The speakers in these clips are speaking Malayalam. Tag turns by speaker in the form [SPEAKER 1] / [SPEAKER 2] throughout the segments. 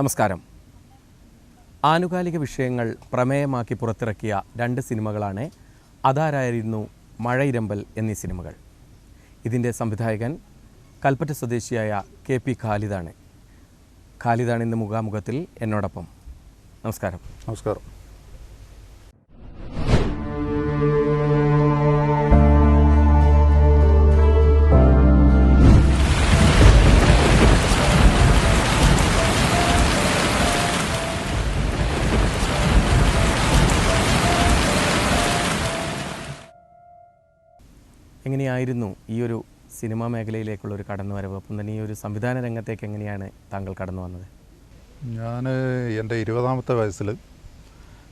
[SPEAKER 1] നമസ്കാരം. ആനുകാലിക വിഷയങ്ങൾ പ്രമേയമാക്കി പുറത്തിറക്കിയ രണ്ട് സിനിമകളാണ് അതാരായിരുന്നു മഴയിരമ്പൽ എന്നീ സിനിമകൾ. ഇതിന്റെ സംവിധായകൻ കൽപ്പറ്റ സ്വദേശിയായ കെ പി ഖാലിദാണ്. ഖാലിദാണ് ഇന്ന് മുഖാമുഖത്തിൽ എന്നോടൊപ്പം. നമസ്കാരം.
[SPEAKER 2] നമസ്കാരം.
[SPEAKER 1] എങ്ങനെയായിരുന്നു ഈ ഒരു സിനിമാ മേഖലയിലേക്കുള്ള ഒരു കടന്നുവരവ്? അപ്പം തന്നെ ഈ ഒരു സംവിധാന രംഗത്തേക്ക് എങ്ങനെയാണ് താങ്കൾ കടന്നു വന്നത്?
[SPEAKER 2] ഞാൻ എന്റെ ഇരുപതാമത്തെ വയസ്സിൽ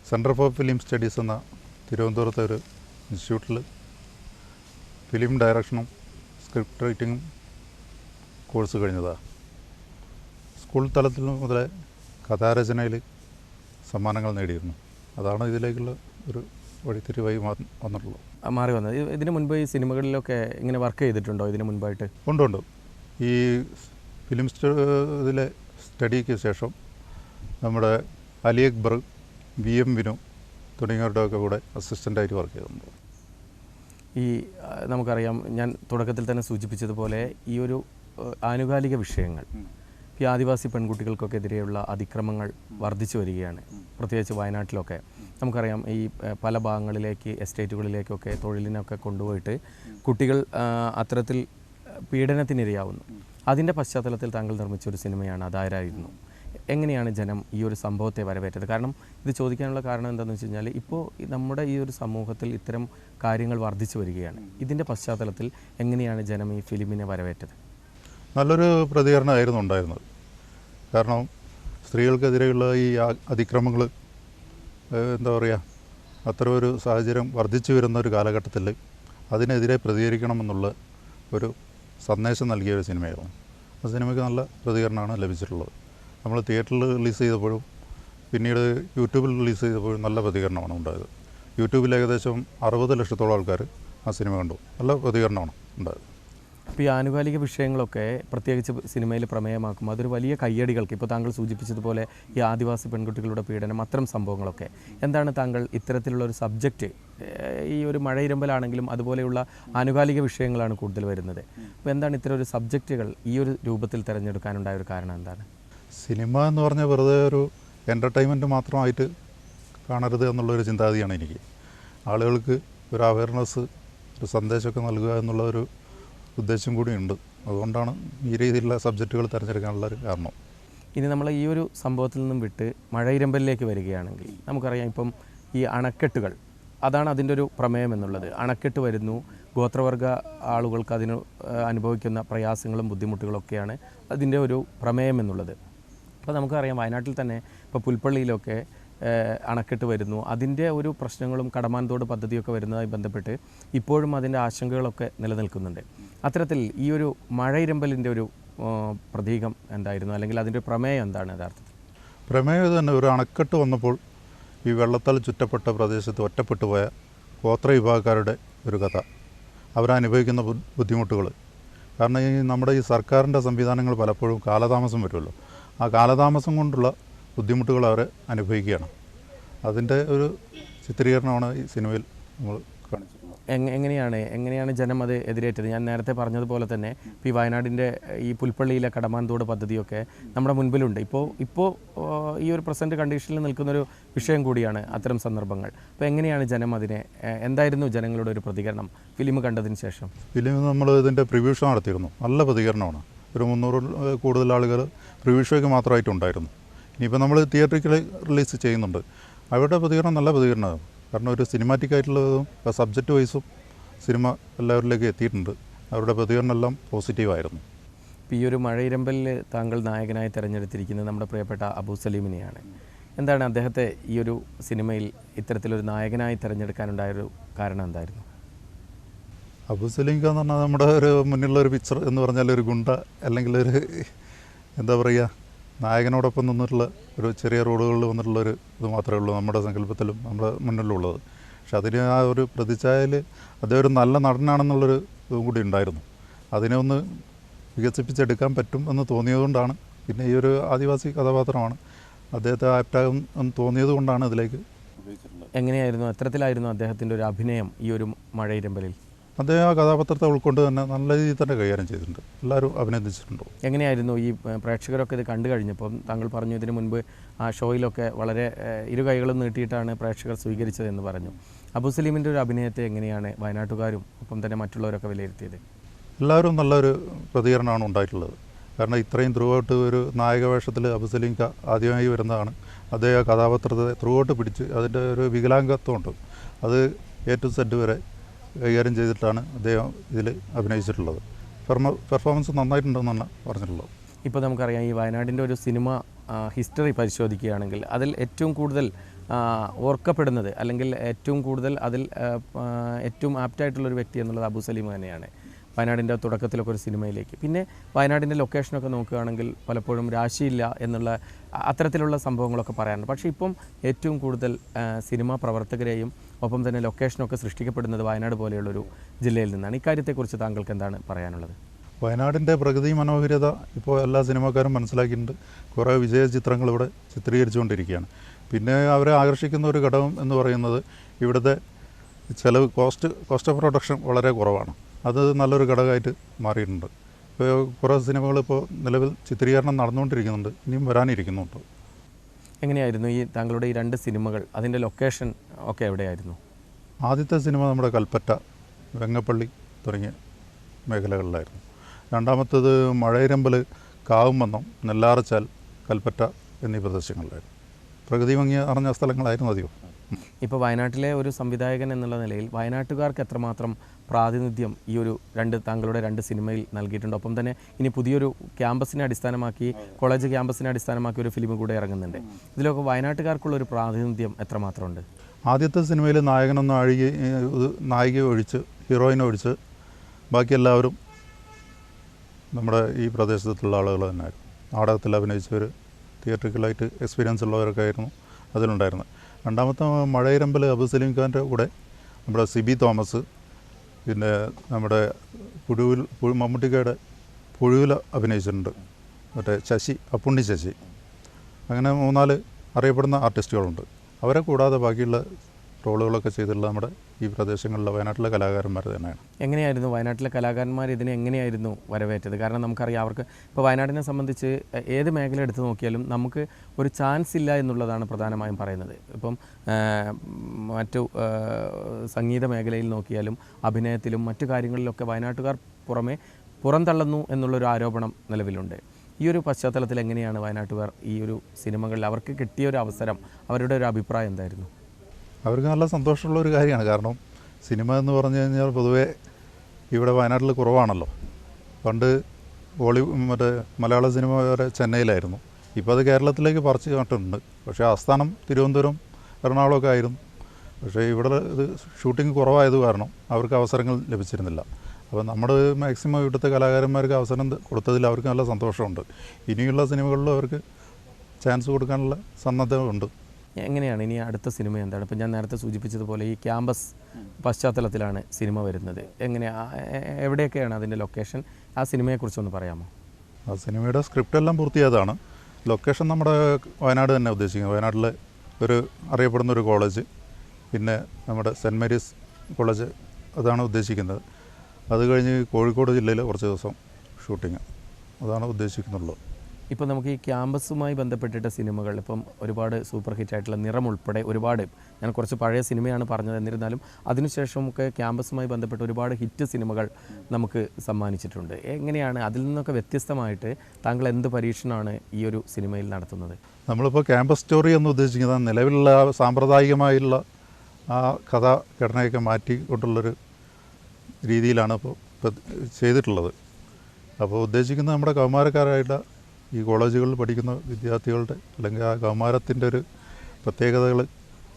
[SPEAKER 2] സെന്റർ ഫോർ ഫിലിം സ്റ്റഡീസ് എന്ന തിരുവനന്തപുരത്തെ ഒരു ഇൻസ്റ്റിറ്റ്യൂട്ടിൽ ഫിലിം ഡയറക്ഷനും സ്ക്രിപ്റ്റ് റൈറ്റിങ്ങും കോഴ്സ് കഴിഞ്ഞതാണ് സ്കൂൾ തലത്തിൽ മുതലേ കഥാരചനയിൽ സമ്മാനങ്ങൾ നേടിയിരുന്നു. അതാണ് ഇതിലേക്കുള്ള ഒരു വഴിത്തിരിവായി
[SPEAKER 1] വന്നിട്ടുള്ളൂ. മാറി വന്നത്. ഇതിന് മുൻപ് ഈ സിനിമകളിലൊക്കെ ഇങ്ങനെ വർക്ക് ചെയ്തിട്ടുണ്ടോ ഇതിന് മുൻപായിട്ട്?
[SPEAKER 2] ഉണ്ട് ഉണ്ട്. ഈ ഫിലിം സ്റ്റിലെ സ്റ്റഡിക്ക് ശേഷം നമ്മുടെ അലി അക്ബർ വി എം വിനു തുടങ്ങിയവരുടെ ഒക്കെ കൂടെ അസിസ്റ്റന്റായിട്ട് വർക്ക് ചെയ്തിട്ടുണ്ട്.
[SPEAKER 1] ഈ നമുക്കറിയാം ഞാൻ തുടക്കത്തിൽ തന്നെ സൂചിപ്പിച്ചതുപോലെ ഈ ഒരു ആനുകാലിക വിഷയങ്ങൾ ഈ ആദിവാസി പെൺകുട്ടികൾക്കൊക്കെ എതിരെയുള്ള അതിക്രമങ്ങൾ വർദ്ധിച്ചു വരികയാണ്. പ്രത്യേകിച്ച് വയനാട്ടിലൊക്കെ. നമുക്കറിയാം ഈ പല ഭാഗങ്ങളിലേക്ക് എസ്റ്റേറ്റുകളിലേക്കൊക്കെ തൊഴിലിനൊക്കെ കൊണ്ടുപോയിട്ട് കുട്ടികൾ അത്തരത്തിൽ പീഡനത്തിനിരയാവുന്നു. അതിന്റെ പശ്ചാത്തലത്തിൽ താങ്കൾ നിർമ്മിച്ച ഒരു സിനിമയാണ് അതാരായിരുന്നു? എങ്ങനെയാണ് ജനം ഈ ഒരു സംഭവത്തെ വരവേറ്റത്? കാരണം ഇത് ചോദിക്കാനുള്ള കാരണം എന്താണെന്ന് വെച്ച് കഴിഞ്ഞാൽ ഇപ്പോൾ നമ്മുടെ ഈ ഒരു സമൂഹത്തിൽ ഇത്തരം കാര്യങ്ങൾ വർദ്ധിച്ചു വരികയാണ്. ഇതിന്റെ പശ്ചാത്തലത്തിൽ എങ്ങനെയാണ് ജനം ഈ ഫിലിമിനെ വരവേറ്റത്?
[SPEAKER 2] നല്ലൊരു പ്രതികരണമായിരുന്നു ഉണ്ടായിരുന്നത്. കാരണം സ്ത്രീകൾക്കെതിരെയുള്ള ഈ അതിക്രമങ്ങൾ എന്താ പറയുക അത്ര ഒരു സാഹചര്യം വർദ്ധിച്ചു വരുന്ന ഒരു കാലഘട്ടത്തിൽ അതിനെതിരെ പ്രതികരിക്കണമെന്നുള്ള ഒരു സന്ദേശം നൽകിയ ഒരു സിനിമയായിരുന്നു. ആ സിനിമയ്ക്ക് നല്ല പ്രതികരണമാണ് ലഭിച്ചിട്ടുള്ളത്. നമ്മൾ തിയേറ്ററിൽ റിലീസ് ചെയ്തപ്പോഴും പിന്നീട് യൂട്യൂബിൽ റിലീസ് ചെയ്തപ്പോഴും നല്ല പ്രതികരണമാണ് ഉണ്ടായത്. യൂട്യൂബിൽ ഏകദേശം അറുപത് ലക്ഷത്തോളം ആൾക്കാർ ആ സിനിമ കണ്ടു. നല്ല പ്രതികരണമാണ് ഉണ്ടായത്.
[SPEAKER 1] അപ്പോൾ ഈ ആനുകാലിക വിഷയങ്ങളൊക്കെ പ്രത്യേകിച്ച് സിനിമയിൽ പ്രമേയമാക്കുമ്പോൾ അതൊരു വലിയ കയ്യടികൾക്ക് ഇപ്പോൾ താങ്കൾ സൂചിപ്പിച്ചതുപോലെ ഈ ആദിവാസി പെൺകുട്ടികളുടെ പീഡനം അത്തരം സംഭവങ്ങളൊക്കെ. എന്താണ് താങ്കൾ ഇത്തരത്തിലുള്ള ഒരു സബ്ജക്റ്റ് ഈ ഒരു മഴയിരമ്പലാണെങ്കിലും അതുപോലെയുള്ള ആനുകാലിക വിഷയങ്ങളാണ് കൂടുതൽ വരുന്നത്. അപ്പോൾ എന്താണ് ഇത്തരം ഒരു സബ്ജക്റ്റുകൾ ഈ ഒരു രൂപത്തിൽ തിരഞ്ഞെടുക്കാനുണ്ടായ ഒരു കാരണം എന്താണ്?
[SPEAKER 2] സിനിമ എന്ന് പറഞ്ഞാൽ വെറുതെ ഒരു എന്റർടൈൻമെന്റ് മാത്രമായിട്ട് കാണരുത് എന്നുള്ളൊരു ചിന്താഗതിയാണ് എനിക്ക്. ആളുകൾക്ക് ഒരു അവയർനെസ് ഒരു സന്ദേശമൊക്കെ നൽകുക എന്നുള്ള ഒരു ഉദ്ദേശം കൂടിയുണ്ട്. അതുകൊണ്ടാണ് ഈ രീതിയിലുള്ള സബ്ജക്റ്റുകൾ തിരഞ്ഞെടുക്കാനുള്ള ഒരു കാരണം.
[SPEAKER 1] ഇനി നമ്മൾ ഈ ഒരു സംഭവത്തിൽ നിന്നും വിട്ട് മഴയിരമ്പലിലേക്ക് വരികയാണെങ്കിൽ നമുക്കറിയാം ഇപ്പം ഈ അണക്കെട്ടുകൾ അതാണ് അതിന്റെ ഒരു പ്രമേയം എന്നുള്ളത്. അണക്കെട്ട് വരുന്നു ഗോത്രവർഗ ആളുകൾക്ക് അതിന് അനുഭവിക്കുന്ന പ്രയാസങ്ങളും ബുദ്ധിമുട്ടുകളൊക്കെയാണ് അതിന്റെ ഒരു പ്രമേയം എന്നുള്ളത്. അപ്പോൾ നമുക്കറിയാം വയനാട്ടിൽ തന്നെ ഇപ്പോൾ പുൽപ്പള്ളിയിലൊക്കെ അണക്കെട്ട് വരുന്നു. അതിന്റെ ഒരു പ്രശ്നങ്ങളും കടമാൻതോട് പദ്ധതിയൊക്കെ വരുന്നതായി ബന്ധപ്പെട്ട് ഇപ്പോഴും അതിന്റെ ആശങ്കകളൊക്കെ നിലനിൽക്കുന്നുണ്ട്. അത്തരത്തിൽ ഈ ഒരു മഴയിരമ്പലിന്റെ ഒരു പ്രതീകം എന്തായിരുന്നു? അല്ലെങ്കിൽ അതിന്റെ പ്രമേയം എന്താണ് യഥാർത്ഥത്തിൽ?
[SPEAKER 2] പ്രമേയം തന്നെ. ഒരു അണക്കെട്ട് വന്നപ്പോൾ ഈ വെള്ളത്താൽ ചുറ്റപ്പെട്ട പ്രദേശത്ത് ഒറ്റപ്പെട്ടു പോയ ഗോത്ര വിഭാഗക്കാരുടെ ഒരു കഥ. അവരനുഭവിക്കുന്ന ബുദ്ധിമുട്ടുകൾ. കാരണം ഈ നമ്മുടെ ഈ സർക്കാരിന്റെ സംവിധാനങ്ങൾ പലപ്പോഴും കാലതാമസം വരുമല്ലോ. ആ കാലതാമസം കൊണ്ടുള്ള ബുദ്ധിമുട്ടുകൾ അവർ അനുഭവിക്കുകയാണ്. അതിന്റെ ഒരു ചിത്രീകരണമാണ് ഈ സിനിമയിൽ നമ്മൾ
[SPEAKER 1] എങ്ങനെയാണ് എങ്ങനെയാണ് ജനം അത് എതിരേറ്റത്? ഞാൻ നേരത്തെ പറഞ്ഞതുപോലെ തന്നെ ഇപ്പോൾ ഈ വയനാടിന്റെ ഈ പുൽപ്പള്ളിയിലെ കടമാൻതോട് പദ്ധതിയൊക്കെ നമ്മുടെ മുൻപിലുണ്ട്. ഇപ്പോൾ ഇപ്പോൾ ഈ ഒരു പ്രസന്റ് കണ്ടീഷനിൽ നിൽക്കുന്നൊരു വിഷയം കൂടിയാണ് അത്തരം സന്ദർഭങ്ങൾ. അപ്പോൾ എങ്ങനെയാണ് ജനം അതിനെ എന്തായിരുന്നു ജനങ്ങളുടെ ഒരു പ്രതികരണം? ഫിലിം കണ്ടതിന് ശേഷം.
[SPEAKER 2] ഫിലിം നമ്മൾ ഇതിന്റെ പ്രിവ്യൂ ഷോ നടത്തിയിരുന്നു. നല്ല പ്രതികരണമാണ്. ഒരു മുന്നൂറിൽ കൂടുതൽ ആളുകൾ പ്രിവ്യൂ ഷോയ്ക്ക് മാത്രമായിട്ടുണ്ടായിരുന്നു ഇനിയിപ്പോൾ നമ്മൾ തിയേറ്ററിൽ റിലീസ് ചെയ്യുന്നുണ്ട്. അവരുടെ പ്രതികരണം നല്ല പ്രതികരണമാണ്. കാരണം ഒരു സിനിമാറ്റിക് ആയിട്ടുള്ളതും സബ്ജക്റ്റ് വൈസും സിനിമ എല്ലാവരിലേക്ക് എത്തിയിട്ടുണ്ട്. അവരുടെ പ്രതികരണം എല്ലാം പോസിറ്റീവായിരുന്നു
[SPEAKER 1] ഇപ്പോൾ ഈ ഒരു മഴയിരമ്പലിൽ താങ്കൾ നായകനായി തിരഞ്ഞെടുത്തിരിക്കുന്നത് നമ്മുടെ പ്രിയപ്പെട്ട അബു സലീമിനെയാണ്. എന്താണ് അദ്ദേഹത്തെ ഈ ഒരു സിനിമയിൽ ഇത്തരത്തിലൊരു നായകനായി തിരഞ്ഞെടുക്കാനുണ്ടായൊരു കാരണം എന്തായിരുന്നു?
[SPEAKER 2] അബു സലീംഖ എന്ന് പറഞ്ഞാൽ നമ്മുടെ ഒരു മുന്നിലുള്ള ഒരു പിക്ചർ എന്ന് പറഞ്ഞാൽ ഒരു ഗുണ്ട അല്ലെങ്കിൽ ഒരു എന്താ പറയുക നായകനോടൊപ്പം നിന്നിട്ടുള്ള ഒരു ചെറിയ റോഡുകളിൽ വന്നിട്ടുള്ള ഒരു ഇത് മാത്രമേ ഉള്ളൂ നമ്മുടെ സങ്കല്പത്തിലും നമ്മുടെ മുന്നിലുള്ളത്. പക്ഷെ അതിന് ആ ഒരു പ്രതിച്ഛായയിൽ അദ്ദേഹം ഒരു നല്ല നടനാണെന്നുള്ളൊരു ഇതും കൂടി ഉണ്ടായിരുന്നു. അതിനെ ഒന്ന് വികസിപ്പിച്ചെടുക്കാൻ പറ്റും എന്ന് തോന്നിയതുകൊണ്ടാണ്. പിന്നെ ഈ ഒരു ആദിവാസി കഥാപാത്രമാണ് അദ്ദേഹത്തെ ആപ്റ്റാകും എന്ന് തോന്നിയത് കൊണ്ടാണ് ഇതിലേക്ക്
[SPEAKER 1] എങ്ങനെയായിരുന്നു? എത്രത്തിലായിരുന്നു അദ്ദേഹത്തിന്റെ ഒരു അഭിനയം ഈ ഒരു മഴയിരമ്പലിൽ
[SPEAKER 2] അദ്ദേഹം ആ കഥാപാത്രത്തെ ഉൾക്കൊണ്ട് തന്നെ നല്ല രീതിയിൽ തന്നെ കൈകാര്യം ചെയ്തിട്ടുണ്ട്. എല്ലാവരും അഭിനന്ദിച്ചിട്ടുണ്ട്?
[SPEAKER 1] എങ്ങനെയായിരുന്നു ഈ പ്രേക്ഷകരൊക്കെ ഇത് കണ്ടു കഴിഞ്ഞപ്പം? താങ്കൾ പറഞ്ഞു ഇതിനു മുൻപ് ആ ഷോയിലൊക്കെ വളരെ ഇരു കൈകളും നീട്ടിയിട്ടാണ് പ്രേക്ഷകർ സ്വീകരിച്ചതെന്ന് പറഞ്ഞു. അബു സലീമിന്റെ ഒരു അഭിനയത്തെ എങ്ങനെയാണ് വയനാട്ടുകാരും ഒപ്പം തന്നെ മറ്റുള്ളവരൊക്കെ വിലയിരുത്തിയത്?
[SPEAKER 2] എല്ലാവരും നല്ലൊരു പ്രതികരണമാണ് ഉണ്ടായിട്ടുള്ളത്. കാരണം ഇത്രയും ത്രൂ ഔട്ട് ഒരു നായക വേഷത്തിൽ അബുസലീം ആദ്യമായി വരുന്നതാണ്. അദ്ദേഹം കഥാപാത്രത്തെ ത്രൂ ഔട്ട് പിടിച്ച് അതിന്റെ ഒരു വികലാംഗത്വമുണ്ട്. അത് എ ടു സെഡ് വരെ കൈകാര്യം ചെയ്തിട്ടാണ് അദ്ദേഹം ഇതിൽ അഭിനയിച്ചിട്ടുള്ളത്. പെർഫോമൻസ് നന്നായിട്ടുണ്ടെന്നാണ് പറഞ്ഞിട്ടുള്ളത്.
[SPEAKER 1] ഇപ്പോൾ നമുക്കറിയാം ഈ വയനാടിന്റെ ഒരു സിനിമ ഹിസ്റ്ററി പരിശോധിക്കുകയാണെങ്കിൽ അതിൽ ഏറ്റവും കൂടുതൽ ഓർക്കപ്പെടുന്നത് അല്ലെങ്കിൽ ഏറ്റവും കൂടുതൽ അതിൽ ഏറ്റവും ആപ്റ്റായിട്ടുള്ളൊരു വ്യക്തി എന്നുള്ളത് അബു സലീം തന്നെയാണ്. വയനാടിന്റെ തുടക്കത്തിലൊക്കെ ഒരു സിനിമയിലേക്ക്. പിന്നെ വയനാടിന്റെ ലൊക്കേഷനൊക്കെ നോക്കുകയാണെങ്കിൽ പലപ്പോഴും രാശിയില്ല എന്നുള്ള അത്തരത്തിലുള്ള സംഭവങ്ങളൊക്കെ പറയാറുണ്ട്. പക്ഷേ ഇപ്പം ഏറ്റവും കൂടുതൽ സിനിമാ പ്രവർത്തകരെയും ഒപ്പം തന്നെ ലൊക്കേഷനൊക്കെ സൃഷ്ടിക്കപ്പെടുന്നത് വയനാട് പോലെയുള്ളൊരു ജില്ലയിൽ നിന്നാണ്. ഇക്കാര്യത്തെക്കുറിച്ച് താങ്കൾക്ക് എന്താണ് പറയാനുള്ളത്?
[SPEAKER 2] വയനാടിന്റെ പ്രകൃതി മനോഹരിത ഇപ്പോൾ എല്ലാ സിനിമാക്കാരും മനസ്സിലാക്കിയിട്ടുണ്ട്. കുറേ വിജയ ചിത്രങ്ങൾ ഇവിടെ ചിത്രീകരിച്ചുകൊണ്ടിരിക്കുകയാണ്. പിന്നെ അവരെ ആകർഷിക്കുന്ന ഒരു ഘടകം എന്ന് പറയുന്നത് ഇവിടുത്തെ ചിലവ് കോസ്റ്റ് കോസ്റ്റ് ഓഫ് പ്രൊഡക്ഷൻ വളരെ കുറവാണ്. അത് നല്ലൊരു ഘടകമായിട്ട് മാറിയിട്ടുണ്ട്. ഇപ്പോൾ കുറേ സിനിമകൾ ഇപ്പോൾ നിലവിൽ ചിത്രീകരണം നടന്നുകൊണ്ടിരിക്കുന്നുണ്ട്. ഇനിയും വരാനിരിക്കുന്നുണ്ട്.
[SPEAKER 1] എങ്ങനെയായിരുന്നു ഈ താങ്കളുടെ ഈ രണ്ട് സിനിമകൾ? അതിന്റെ ലൊക്കേഷൻ ഒക്കെ എവിടെയായിരുന്നു?
[SPEAKER 2] ആദ്യത്തെ സിനിമ നമ്മുടെ കൽപ്പറ്റ വെങ്ങപ്പള്ളി തുടങ്ങിയ മേഖലകളിലായിരുന്നു. രണ്ടാമത്തേത് മഴയിരമ്പൽ കാവുമന്നം നെല്ലാറച്ചാൽ കൽപ്പറ്റ എന്നീ പ്രദേശങ്ങളിലായിരുന്നു. പ്രകൃതി ഭംഗി അറിഞ്ഞ സ്ഥലങ്ങളായിരുന്നു അധികം.
[SPEAKER 1] ഇപ്പോൾ വയനാട്ടിലെ ഒരു സംവിധായകൻ എന്നുള്ള നിലയിൽ വയനാട്ടുകാർക്ക് എത്രമാത്രം പ്രാതിനിധ്യം ഈ ഒരു രണ്ട് താങ്കളുടെ രണ്ട് സിനിമയിൽ നൽകിയിട്ടുണ്ട്. ഒപ്പം തന്നെ ഇനി പുതിയൊരു ക്യാമ്പസിനെ അടിസ്ഥാനമാക്കി കോളേജ് ക്യാമ്പസിനെ അടിസ്ഥാനമാക്കി ഒരു ഫിലിം കൂടെ ഇറങ്ങുന്നുണ്ട്. ഇതിലൊക്കെ വയനാട്ടുകാർക്കുള്ള ഒരു പ്രാതിനിധ്യം എത്രമാത്രമുണ്ട്?
[SPEAKER 2] ആദ്യത്തെ സിനിമയിൽ നായകനൊന്നും അഴുകി നായിക ഒഴിച്ച് ഹീറോയിനെ ഒഴിച്ച് ബാക്കി എല്ലാവരും നമ്മുടെ ഈ പ്രദേശത്തുള്ള ആളുകൾ തന്നെയായിരുന്നു. നാടകത്തിൽ അഭിനയിച്ചവർ തിയേറ്ററിക്കലായിട്ട് എക്സ്പീരിയൻസ് ഉള്ളവരൊക്കെ ആയിരുന്നു അതിലുണ്ടായിരുന്നത്. രണ്ടാമത്തെ മഴയിരമ്പൽ അബുസലീം ഖാന്റെ കൂടെ നമ്മുടെ സിബി തോമസ് പിന്നെ നമ്മുടെ പുഴുവിൽ മമ്മൂട്ടിക്കയുടെ പുഴുവിൽ അഭിനയിച്ചിട്ടുണ്ട്. മറ്റേ ശശി അപ്പുണ്ണി ശശി. അങ്ങനെ മൂന്നാൽ അറിയപ്പെടുന്ന ആർട്ടിസ്റ്റുകളുണ്ട്. അവരെ കൂടാതെ ബാക്കിയുള്ള റോളുകളൊക്കെ ചെയ്തിട്ടുള്ള നമ്മുടെ ഈ പ്രദേശങ്ങളിലെ വയനാട്ടിലെ കലാകാരന്മാർ തന്നെയാണ്.
[SPEAKER 1] എങ്ങനെയായിരുന്നു വയനാട്ടിലെ കലാകാരന്മാർ ഇതിനെ എങ്ങനെയായിരുന്നു വരവേറ്റത്? കാരണം നമുക്കറിയാം അവർക്ക് ഇപ്പോൾ വയനാടിനെ സംബന്ധിച്ച് ഏത് മേഖല എടുത്തു നോക്കിയാലും നമുക്ക് ഒരു ചാൻസ് ഇല്ല എന്നുള്ളതാണ് പ്രധാനമായും പറയുന്നത്. ഇപ്പം മറ്റു സംഗീത മേഖലയിൽ നോക്കിയാലും അഭിനയത്തിലും മറ്റു കാര്യങ്ങളിലൊക്കെ വയനാട്ടുകാർ പുറമെ പുറന്തള്ളുന്നു എന്നുള്ളൊരു ആരോപണം നിലവിലുണ്ട്. ഈ ഒരു പശ്ചാത്തലത്തിൽ എങ്ങനെയാണ് വയനാട്ടുകാർ ഈ ഒരു സിനിമകളിൽ അവർക്ക് കിട്ടിയ ഒരു അവസരം അവരുടെ ഒരു അഭിപ്രായം എന്തായിരുന്നു?
[SPEAKER 2] അവർക്ക് നല്ല സന്തോഷമുള്ള ഒരു കാര്യമാണ്. കാരണം സിനിമ എന്ന് പറഞ്ഞു കഴിഞ്ഞാൽ പൊതുവേ ഇവിടെ വയനാട്ടിൽ കുറവാണല്ലോ. പണ്ട് ബോളി മറ്റേ മലയാള സിനിമ വരെ ചെന്നൈയിലായിരുന്നു. ഇപ്പോൾ അത് കേരളത്തിലേക്ക് പറിച്ച് കണ്ടിട്ടുണ്ട് പക്ഷേ ആസ്ഥാനം തിരുവനന്തപുരം എറണാകുളമൊക്കെ ആയിരുന്നു. പക്ഷേ ഇവിടെ ഇത് ഷൂട്ടിംഗ് കുറവായത് കാരണം അവർക്ക് അവസരങ്ങൾ ലഭിച്ചിരുന്നില്ല. അപ്പോൾ നമ്മൾ മാക്സിമം ഇവിടുത്തെ കലാകാരന്മാർക്ക് അവസരം കൊടുത്തതിൽ അവർക്ക് നല്ല സന്തോഷമുണ്ട്. ഇനിയുള്ള സിനിമകളിലും അവർക്ക് ചാൻസ് കൊടുക്കാനുള്ള സന്നദ്ധമുണ്ട്
[SPEAKER 1] എങ്ങനെയാണ് ഇനി അടുത്ത സിനിമ എന്താണ്? ഇപ്പം ഞാൻ നേരത്തെ സൂചിപ്പിച്ചതുപോലെ ഈ ക്യാമ്പസ് പശ്ചാത്തലത്തിലാണ് സിനിമ വരുന്നത്. എങ്ങനെ എവിടെയൊക്കെയാണ് അതിന്റെ ലൊക്കേഷൻ? ആ സിനിമയെക്കുറിച്ചൊന്ന് പറയാമോ?
[SPEAKER 2] ആ സിനിമയുടെ സ്ക്രിപ്റ്റ് എല്ലാം പൂർത്തിയായതാണ്. ലൊക്കേഷൻ നമ്മുടെ വയനാട് തന്നെ ഉദ്ദേശിക്കുന്നത്. വയനാട്ടിലെ ഒരു അറിയപ്പെടുന്ന ഒരു കോളേജ് പിന്നെ നമ്മുടെ സെന്റ് മേരീസ് കോളേജ് അതാണ് ഉദ്ദേശിക്കുന്നത്. അത് കഴിഞ്ഞ് കോഴിക്കോട് ജില്ലയിൽ കുറച്ച് ദിവസം ഷൂട്ടിങ്. അതാണ് ഉദ്ദേശിക്കുന്നുള്ളത്.
[SPEAKER 1] ഇപ്പോൾ നമുക്ക് ഈ ക്യാമ്പസുമായി ബന്ധപ്പെട്ടിട്ട സിനിമകൾ ഇപ്പം ഒരുപാട് സൂപ്പർ ഹിറ്റ് ആയിട്ടുള്ള നിറം ഉൾപ്പെടെ ഒരുപാട് ഞാൻ കുറച്ച് പഴയ സിനിമയാണ് പറഞ്ഞത് എന്നിരുന്നാലും അതിനുശേഷമൊക്കെ ക്യാമ്പസുമായി ബന്ധപ്പെട്ട് ഒരുപാട് ഹിറ്റ് സിനിമകൾ നമുക്ക് സമ്മാനിച്ചിട്ടുണ്ട്. എങ്ങനെയാണ് അതിൽ നിന്നൊക്കെ വ്യത്യസ്തമായിട്ട് താങ്കൾ എന്ത് പരീക്ഷണമാണ് ഈ ഒരു സിനിമയിൽ നടത്തുന്നത്?
[SPEAKER 2] നമ്മളിപ്പോൾ ക്യാമ്പസ് സ്റ്റോറി എന്ന് ഉദ്ദേശിക്കുന്നത് നിലവിലുള്ള സാമ്പ്രദായികമായുള്ള ആ കഥാഘടനയൊക്കെ മാറ്റിക്കൊണ്ടുള്ളൊരു രീതിയിലാണ് ഇപ്പോൾ ചെയ്തിട്ടുള്ളത്. അപ്പോൾ ഉദ്ദേശിക്കുന്നത് നമ്മുടെ കൗമാരക്കാരായിട്ടുള്ള ഈ കോളേജുകളിൽ പഠിക്കുന്ന വിദ്യാർത്ഥികളുടെ അല്ലെങ്കിൽ ആ കൗമാരത്തിന്റെ ഒരു പ്രത്യേകതകൾ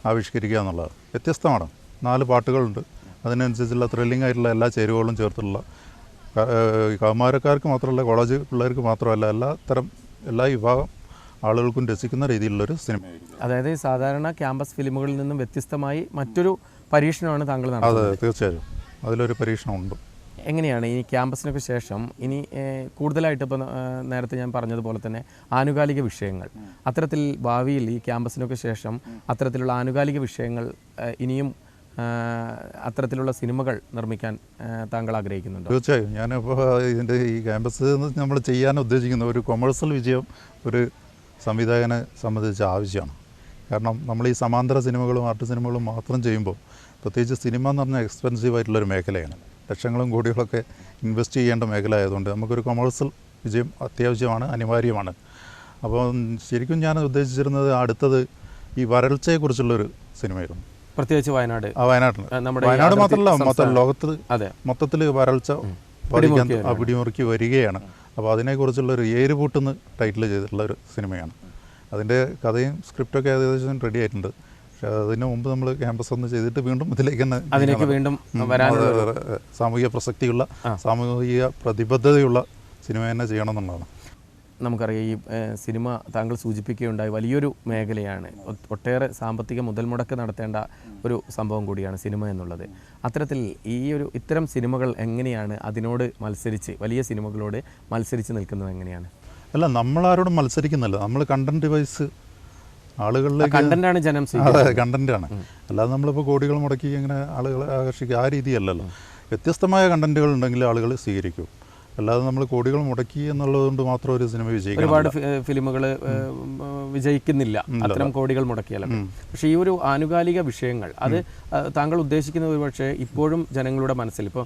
[SPEAKER 2] ആവിഷ്കരിക്കുക എന്നുള്ളതാണ്. വ്യത്യസ്തമാണ്. നാല് പാട്ടുകളുണ്ട്. അതിനനുസരിച്ചുള്ള ത്രില്ലിംഗ് ആയിട്ടുള്ള എല്ലാ ചേരുവകളും ചേർത്തുള്ള കൗമാരക്കാർക്ക് മാത്രമല്ല കോളേജ് പിള്ളേർക്ക് മാത്രമല്ല എല്ലാ തരം എല്ലാ വിഭാഗം ആളുകൾക്കും രസിക്കുന്ന രീതിയിലുള്ളൊരു സിനിമയായിരിക്കും.
[SPEAKER 1] അതായത് സാധാരണ ക്യാമ്പസ് ഫിലിമുകളിൽ നിന്നും വ്യത്യസ്തമായി മറ്റൊരു പരീക്ഷണമാണ് താങ്കൾ
[SPEAKER 2] അതെ തീർച്ചയായും. അതിലൊരു പരീക്ഷണമുണ്ട്.
[SPEAKER 1] എങ്ങനെയാണ് ഇനി ക്യാമ്പസിനൊക്കെ ശേഷം ഇനി കൂടുതലായിട്ട് ഇപ്പോൾ നേരത്തെ ഞാൻ പറഞ്ഞതുപോലെ തന്നെ ആനുകാലിക വിഷയങ്ങൾ. അത്തരത്തിൽ ഭാവിയിൽ ഈ ക്യാമ്പസിനൊക്കെ ശേഷം അത്തരത്തിലുള്ള ആനുകാലിക വിഷയങ്ങൾ ഇനിയും അത്തരത്തിലുള്ള സിനിമകൾ നിർമ്മിക്കാൻ താങ്കൾ ആഗ്രഹിക്കുന്നുണ്ട്?
[SPEAKER 2] തീർച്ചയായും. ഞാനിപ്പോൾ ഇതിന്റെ ഈ ക്യാമ്പസ് നമ്മൾ ചെയ്യാൻ ഉദ്ദേശിക്കുന്ന ഒരു കൊമേഴ്സ്യൽ വിജയം ഒരു സംവിധായകനെ സംബന്ധിച്ച് ആവശ്യമാണ്. കാരണം നമ്മൾ ഈ സമാന്തര സിനിമകളും ആർട്ട് സിനിമകളും മാത്രം ചെയ്യുമ്പോൾ പ്രത്യേകിച്ച് സിനിമ എന്ന് പറഞ്ഞാൽ എക്സ്പെൻസീവ് ആയിട്ടുള്ളൊരു മേഖലയാണ്. ലക്ഷങ്ങളും കോടികളൊക്കെ ഇൻവെസ്റ്റ് ചെയ്യേണ്ട മേഖല ആയതുകൊണ്ട് നമുക്കൊരു കൊമേഴ്സ്യൽ വിജയം അത്യാവശ്യമാണ് അനിവാര്യമാണ്. അപ്പോൾ ശരിക്കും ഞാൻ ഉദ്ദേശിച്ചിരുന്നത് അടുത്തത് ഈ വരൾച്ചയെക്കുറിച്ചുള്ളൊരു സിനിമയായിരുന്നു.
[SPEAKER 1] പ്രത്യേകിച്ച് വയനാട്.
[SPEAKER 2] ആ വയനാട്ടിൽ
[SPEAKER 1] നമ്മുടെ
[SPEAKER 2] വയനാട് മാത്രമല്ല മൊത്തം ലോകത്ത്
[SPEAKER 1] അതെ.
[SPEAKER 2] മൊത്തത്തിൽ വരൾച്ച പിടിമുറുക്കി വരികയാണ്. അപ്പോൾ അതിനെക്കുറിച്ചുള്ള ഒരു പൂട്ടുന്ന ടൈറ്റിൽ ചെയ്തിട്ടുള്ള ഒരു സിനിമയാണ്. അതിന്റെ കഥയും സ്ക്രിപ്റ്റൊക്കെ ഏകദേശം റെഡി ആയിട്ടുണ്ട്. പക്ഷേ അതിന് മുമ്പ് നമ്മൾ ക്യാമ്പസ് ഒന്ന് ചെയ്തിട്ട് വീണ്ടും ഇതിലേക്ക് തന്നെ
[SPEAKER 1] അതിലേക്ക് വീണ്ടും.
[SPEAKER 2] സാമൂഹിക പ്രസക്തിയുള്ള സാമൂഹിക പ്രതിബദ്ധതയുള്ള സിനിമ തന്നെ ചെയ്യണം എന്നുള്ളതാണ്.
[SPEAKER 1] നമുക്കറിയാം ഈ സിനിമ താങ്കൾ സൂചിപ്പിക്കുകയുണ്ടായി. വലിയൊരു മേഖലയാണ്. ഒട്ടേറെ സാമ്പത്തിക മുതൽ മുടക്ക് നടത്തേണ്ട ഒരു സംഭവം കൂടിയാണ് സിനിമ എന്നുള്ളത്. അത്തരത്തിൽ ഈ ഒരു ഇത്തരം സിനിമകൾ എങ്ങനെയാണ് അതിനോട് മത്സരിച്ച് വലിയ സിനിമകളോട് മത്സരിച്ച് നിൽക്കുന്നത് എങ്ങനെയാണ്?
[SPEAKER 2] അല്ല നമ്മളാരോടും മത്സരിക്കുന്നില്ല. നമ്മൾ കണ്ടന്റ് വൈസ് ആളുകളിലേക്ക്
[SPEAKER 1] കണ്ടന്റാണ് ജനം
[SPEAKER 2] അതെ കണ്ടന്റാണ്. അല്ലാതെ നമ്മളിപ്പോൾ കോടികൾ മുടക്കി ഇങ്ങനെ ആളുകളെ ആകർഷിക്കുക ആ രീതിയല്ലല്ലോ. വ്യത്യസ്തമായ കണ്ടന്റുകൾ ഉണ്ടെങ്കിൽ ആളുകൾ സ്വീകരിക്കും. അല്ലാതെ നമ്മൾ കോടികൾ മുടക്കി എന്നുള്ളത് കൊണ്ട് മാത്രം ഒരു സിനിമ വിജയിക്കും
[SPEAKER 1] ഒരുപാട് ഫിലിമുകൾ വിജയിക്കുന്നില്ല. അത്തരം കോടികൾ മുടക്കിയാലും പക്ഷേ ഈ ഒരു ആനുകാലിക വിഷയങ്ങൾ അത് താങ്കൾ ഉദ്ദേശിക്കുന്ന ഒരു പക്ഷേ ഇപ്പോഴും ജനങ്ങളുടെ മനസ്സിൽ ഇപ്പോൾ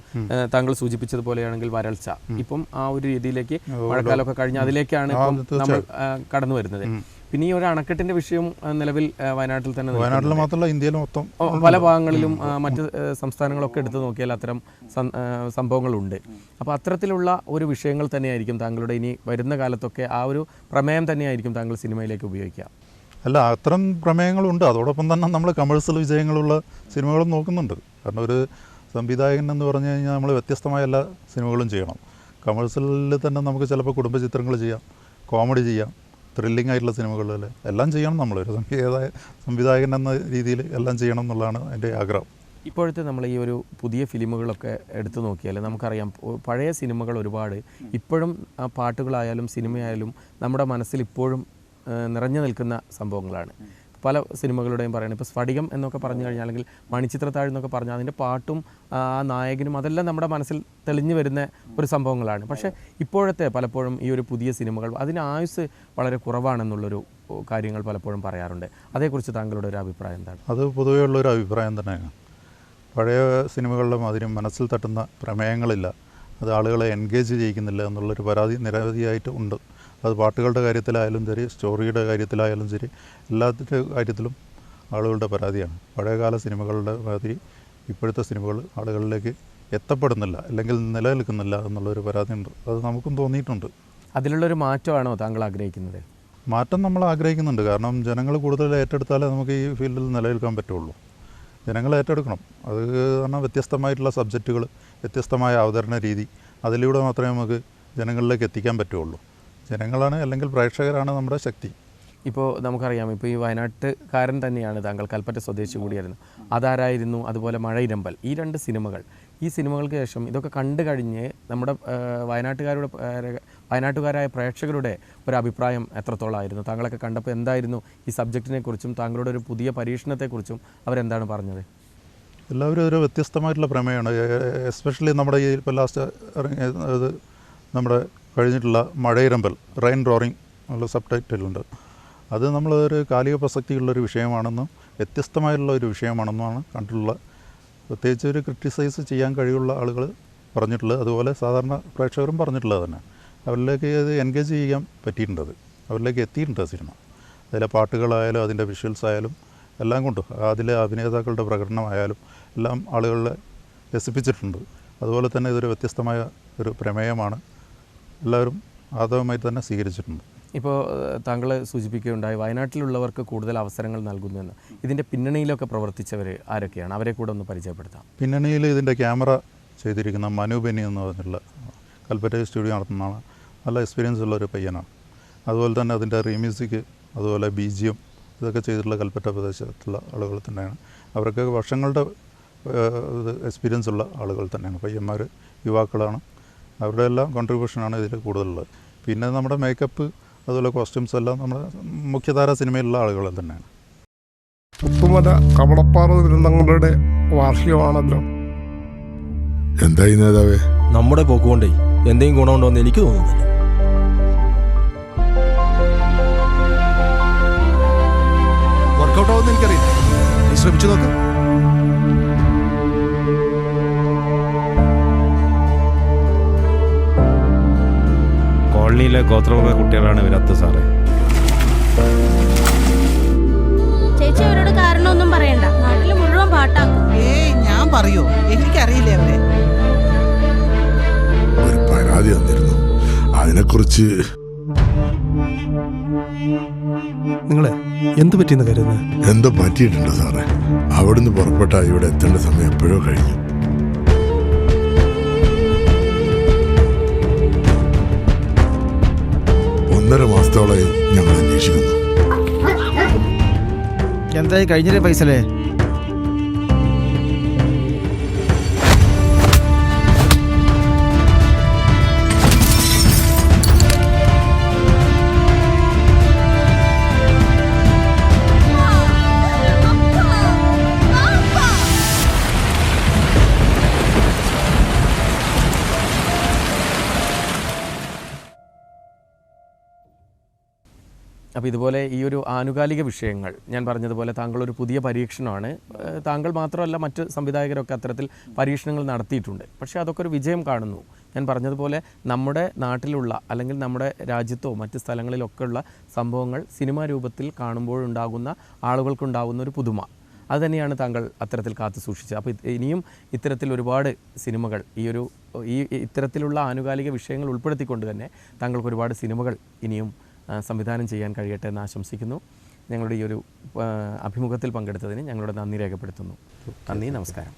[SPEAKER 1] താങ്കൾ സൂചിപ്പിച്ചതുപോലെയാണെങ്കിൽ വരൾച്ച. ഇപ്പം ആ ഒരു രീതിയിലേക്ക് മഴക്കാലമൊക്കെ കഴിഞ്ഞ് അതിലേക്കാണ് ഇപ്പം നമ്മൾ കടന്നു വരുന്നത് പിന്നെ ഈ ഒരു അണക്കെട്ടിന്റെ വിഷയം നിലവിൽ വയനാട്ടിൽ തന്നെ.
[SPEAKER 2] വയനാട്ടിൽ മാത്രമല്ല ഇന്ത്യയിൽ മൊത്തം
[SPEAKER 1] പല ഭാഗങ്ങളിലും മറ്റ് സംസ്ഥാനങ്ങളൊക്കെ എടുത്തു നോക്കിയാൽ അത്തരം സംഭവങ്ങളുണ്ട്. അപ്പോൾ അത്തരത്തിലുള്ള ഒരു വിഷയങ്ങൾ തന്നെയായിരിക്കും താങ്കളുടെ ഇനി വരുന്ന കാലത്തൊക്കെ ആ ഒരു പ്രമേയം തന്നെയായിരിക്കും താങ്കൾ സിനിമയിലേക്ക് ഉപയോഗിക്കുക.
[SPEAKER 2] അല്ല അത്തരം പ്രമേയങ്ങളുണ്ട്. അതോടൊപ്പം തന്നെ നമ്മൾ കമേഴ്സ്യൽ വിജയങ്ങളുള്ള സിനിമകളും നോക്കുന്നുണ്ട്. കാരണം ഒരു സംവിധായകൻ എന്ന് പറഞ്ഞു കഴിഞ്ഞാൽ നമ്മൾ വ്യത്യസ്തമായ എല്ലാ സിനിമകളും ചെയ്യണം. കമേഴ്സ്യലിൽ തന്നെ നമുക്ക് ചിലപ്പോൾ കുടുംബ ചിത്രങ്ങൾ ചെയ്യാം കോമഡി ചെയ്യാം ത്രില്ലിംഗ് ആയിട്ടുള്ള സിനിമകളിൽ എല്ലാം ചെയ്യണം നമ്മൾ. ഒരു സംവിധായ സംവിധായകൻ എന്ന രീതിയിൽ എല്ലാം ചെയ്യണം എന്നുള്ളതാണ് എന്റെ ആഗ്രഹം.
[SPEAKER 1] ഇപ്പോഴത്തെ നമ്മൾ ഈ ഒരു പുതിയ ഫിലിമുകളൊക്കെ എടുത്തു നോക്കിയാൽ നമുക്കറിയാം പഴയ സിനിമകൾ ഒരുപാട്. ഇപ്പോഴും ആ പാട്ടുകളായാലും സിനിമയായാലും നമ്മുടെ മനസ്സിൽ ഇപ്പോഴും നിറഞ്ഞു നിൽക്കുന്ന സംഭവങ്ങളാണ്. പല സിനിമകളുടെയും പറയുന്നത് ഇപ്പോൾ സ്ഫടികം എന്നൊക്കെ പറഞ്ഞു കഴിഞ്ഞാൽ അല്ലെങ്കിൽ മണിച്ചിത്രത്താഴ് എന്നൊക്കെ പറഞ്ഞാൽ അതിന്റെ പാട്ടും ആ നായകനും അതെല്ലാം നമ്മുടെ മനസ്സിൽ തെളിഞ്ഞു വരുന്ന ഒരു സംഭവങ്ങളാണ്. പക്ഷേ ഇപ്പോഴത്തെ പലപ്പോഴും ഈ ഒരു പുതിയ സിനിമകൾ അതിന് ആയുസ് വളരെ കുറവാണെന്നുള്ളൊരു കാര്യങ്ങൾ പലപ്പോഴും പറയാറുണ്ട്. അതേക്കുറിച്ച് താങ്കളുടെ ഒരു അഭിപ്രായം എന്താണ്?
[SPEAKER 2] അത് പൊതുവേ ഉള്ളൊരു അഭിപ്രായം തന്നെയാണ്. പഴയ സിനിമകളിലും മാതിരി മനസ്സിൽ തട്ടുന്ന പ്രമേയങ്ങളില്ല. അത് ആളുകളെ എൻഗേജ് ചെയ്യിക്കുന്നില്ല എന്നുള്ളൊരു പരാതി നിരവധിയായിട്ട് ഉണ്ട്. അത് പാട്ടുകളുടെ കാര്യത്തിലായാലും ശരി സ്റ്റോറിയുടെ കാര്യത്തിലായാലും ശരി എല്ലാത്തിന്റെ കാര്യത്തിലും ആളുകളുടെ പരാതിയാണ്. പഴയകാല സിനിമകളുടെ മാതിരി ഇപ്പോഴത്തെ സിനിമകൾ ആളുകളിലേക്ക് എത്തപ്പെടുന്നില്ല അല്ലെങ്കിൽ നിലനിൽക്കുന്നില്ല എന്നുള്ളൊരു പരാതിയുണ്ട്. അത് നമുക്കും തോന്നിയിട്ടുണ്ട്.
[SPEAKER 1] അതിലുള്ളൊരു മാറ്റമാണോ താങ്കൾ ആഗ്രഹിക്കുന്നത്?
[SPEAKER 2] മാറ്റം നമ്മൾ ആഗ്രഹിക്കുന്നുണ്ട്. കാരണം ജനങ്ങൾ കൂടുതൽ ഏറ്റെടുത്താലേ നമുക്ക് ഈ ഫീൽഡിൽ നിലനിൽക്കാൻ പറ്റുള്ളൂ. ജനങ്ങൾ ഏറ്റെടുക്കണം. അത് കാരണം വ്യത്യസ്തമായിട്ടുള്ള സബ്ജക്റ്റുകൾ വ്യത്യസ്തമായ അവതരണ രീതി അതിലൂടെ മാത്രമേ നമുക്ക് ജനങ്ങളിലേക്ക് എത്തിക്കാൻ പറ്റുള്ളൂ. ജനങ്ങളാണ് അല്ലെങ്കിൽ പ്രേക്ഷകരാണ് നമ്മുടെ ശക്തി.
[SPEAKER 1] ഇപ്പോൾ നമുക്കറിയാം ഇപ്പോൾ ഈ വയനാട്ടുകാരൻ തന്നെയാണ് താങ്കൾ കൽപ്പറ്റ സ്വദേശി കൂടിയായിരുന്നു. അതാരായിരുന്നു? അതുപോലെ മഴയിരമ്പൽ ഈ രണ്ട് സിനിമകൾ. ഈ സിനിമകൾക്ക് ശേഷം ഇതൊക്കെ കണ്ടു കഴിഞ്ഞ് നമ്മുടെ വയനാട്ടുകാരുടെ വയനാട്ടുകാരായ പ്രേക്ഷകരുടെ ഒരു അഭിപ്രായം എത്രത്തോളമായിരുന്നു താങ്കളൊക്കെ കണ്ടപ്പോൾ എന്തായിരുന്നു ഈ സബ്ജക്റ്റിനെ കുറിച്ചും താങ്കളുടെ ഒരു പുതിയ പരീക്ഷണത്തെക്കുറിച്ചും അവരെന്താണ് പറഞ്ഞത്?
[SPEAKER 2] എല്ലാവരും ഒരു വ്യത്യസ്തമായിട്ടുള്ള പ്രമേയമാണ്. എസ്പെഷ്യലി നമ്മുടെ ഈ ഇപ്പോൾ ലാസ്റ്റ് ഇറങ്ങിയത് നമ്മുടെ കഴിഞ്ഞിട്ടുള്ള മഴയിരമ്പൽ റെയിൻ റോറിങ് എന്നുള്ള സബ് ടൈറ്റിലുണ്ട് അത് നമ്മളൊരു കാലിക പ്രസക്തിയുള്ളൊരു വിഷയമാണെന്നും വ്യത്യസ്തമായിട്ടുള്ള ഒരു വിഷയമാണെന്നുമാണ് കണ്ടിട്ടുള്ള പ്രത്യേകിച്ച് ഒരു ക്രിറ്റിസൈസ് ചെയ്യാൻ കഴിവുള്ള ആളുകൾ പറഞ്ഞിട്ടുള്ളത്. അതുപോലെ സാധാരണ പ്രേക്ഷകരും പറഞ്ഞിട്ടുള്ളത് തന്നെ. അവരിലേക്ക് അത് എൻഗേജ് ചെയ്യാൻ പറ്റിയിട്ടുണ്ട്. അത് അവരിലേക്ക് എത്തിയിട്ടുണ്ട് സിനിമ. അതിലെ പാട്ടുകളായാലും അതിന്റെ വിഷ്വൽസ് ആയാലും എല്ലാം കൊണ്ടും അതിലെ അഭിനേതാക്കളുടെ പ്രകടനമായാലും എല്ലാം ആളുകളെ രസിപ്പിച്ചിട്ടുണ്ട്. അതുപോലെ തന്നെ ഇതൊരു വ്യത്യസ്തമായ ഒരു പ്രമേയമാണ് എല്ലാവരും ആദവമായി തന്നെ സ്വീകരിച്ചിട്ടുണ്ട്.
[SPEAKER 1] ഇപ്പോൾ താങ്കൾ സൂചിപ്പിക്കുകയുണ്ടായി വയനാട്ടിലുള്ളവർക്ക് കൂടുതൽ അവസരങ്ങൾ നൽകുന്നുവെന്ന്. ഇതിന്റെ പിന്നണിയിലൊക്കെ പ്രവർത്തിച്ചവർ ആരൊക്കെയാണ്? അവരെ കൂടെ ഒന്ന് പരിചയപ്പെടുത്താം.
[SPEAKER 2] പിന്നണിയിൽ ഇതിന്റെ ക്യാമറ ചെയ്തിരിക്കുന്ന മനു ബെന്നി എന്ന് പറഞ്ഞിട്ടുള്ള കൽപ്പറ്റ സ്റ്റുഡിയോ നടത്തുന്നതാണ് നല്ല എക്സ്പീരിയൻസ് ഉള്ള ഒരു പയ്യനാണ്. അതുപോലെ തന്നെ അതിന്റെ റീമ്യൂസിക് അതുപോലെ ബി ജി എം ഇതൊക്കെ ചെയ്തിട്ടുള്ള കൽപ്പറ്റ പ്രദേശത്തുള്ള ആളുകൾ തന്നെയാണ്. അവർക്ക് വർഷങ്ങളുടെ എക്സ്പീരിയൻസ് ഉള്ള ആളുകൾ തന്നെയാണ്. പയ്യന്മാർ യുവാക്കളാണ്. അവരുടെ എല്ലാം കോൺട്രിബ്യൂഷനാണ് ഇതിൽ കൂടുതലുള്ളത്. പിന്നെ നമ്മുടെ മേക്കപ്പ് അതുപോലെ കോസ്റ്റ്യൂംസ് എല്ലാം നമ്മുടെ മുഖ്യധാര സിനിമയിലുള്ള ആളുകൾ തന്നെയാണ്.
[SPEAKER 3] പുത്തുമല കവളപ്പാറ ദുരന്തങ്ങളുടെ വാർഷികമാണല്ലോ.
[SPEAKER 4] എന്തായി നേതാവേ?
[SPEAKER 5] നമ്മുടെ പോക്കുകൊണ്ടേ എന്തെങ്കിലും ഗുണമുണ്ടോ എന്ന് എനിക്ക് തോന്നുന്നില്ല.
[SPEAKER 4] വർക്കൗട്ട് ആവുമെന്ന് എനിക്കറിയില്ല. നീ ശ്രമിച്ചു നോക്ക്.
[SPEAKER 6] കോളനിയിലെ ഗോത്രവർഗ കുട്ടികളാണ് ഇവരത്ത് സാറേ.
[SPEAKER 7] ചേച്ചി അവരോട് കാരണമൊന്നും പറയണ്ട. നാട്ടിൽ മുഴുവൻ പാട്ടാക്കും.
[SPEAKER 8] ഏയ് ഞാൻ പറയൂ? എനിക്കറിയില്ലേ അവരെ?
[SPEAKER 4] ഒരു പരാതി വന്നിരുന്നു അതിനെക്കുറിച്ച്
[SPEAKER 3] നിങ്ങളെ എന്ത് പറ്റിയെന്ന് കരുതുന്നത്?
[SPEAKER 4] എന്തോ പറ്റിയിട്ടുണ്ട് സാറേ. അവിടുന്ന് പുറപ്പെട്ട ഇവിടെ എത്തേണ്ട സമയം എപ്പോഴോ കഴിഞ്ഞു. ഒന്നര മാസത്തോളമായി ഞങ്ങൾ അന്വേഷിക്കുന്നു.
[SPEAKER 9] എന്തായി കഴിഞ്ഞില്ലേ പൈസലേ?
[SPEAKER 1] അപ്പോൾ ഇതുപോലെ ഈ ഒരു ആനുകാലിക വിഷയങ്ങൾ ഞാൻ പറഞ്ഞതുപോലെ താങ്കൾ ഒരു പുതിയ പരീക്ഷണമാണ്. താങ്കൾ മാത്രമല്ല മറ്റ് സംവിധായകരൊക്കെ അത്തരത്തിൽ പരീക്ഷണങ്ങൾ നടത്തിയിട്ടുണ്ട്. പക്ഷേ അതൊക്കെ ഒരു വിജയം കാണുന്നു. ഞാൻ പറഞ്ഞതുപോലെ നമ്മുടെ നാട്ടിലുള്ള അല്ലെങ്കിൽ നമ്മുടെ രാജ്യത്തോ മറ്റ് സ്ഥലങ്ങളിലൊക്കെ ഉള്ള സംഭവങ്ങൾ സിനിമാ രൂപത്തിൽ കാണുമ്പോഴുണ്ടാകുന്ന ആളുകൾക്കുണ്ടാകുന്ന ഒരു പുതുമ. അത് തന്നെയാണ് താങ്കൾ അത്തരത്തിൽ കാത്തു സൂക്ഷിച്ചത്. അപ്പോൾ ഇനിയും ഇത്തരത്തിൽ ഒരുപാട് സിനിമകൾ ഈ ഒരു ഈ ഇത്തരത്തിലുള്ള ആനുകാലിക വിഷയങ്ങൾ ഉൾപ്പെടുത്തിക്കൊണ്ട് തന്നെ താങ്കൾക്ക് ഒരുപാട് സിനിമകൾ ഇനിയും സംവിധാനം ചെയ്യാൻ കഴിയട്ടെ എന്ന് ആശംസിക്കുന്നു. ഞങ്ങളുടെ ഈ ഒരു അഭിമുഖത്തിൽ പങ്കെടുത്തതിന് ഞങ്ങളുടെ നന്ദി രേഖപ്പെടുത്തുന്നു. നന്ദി നമസ്കാരം.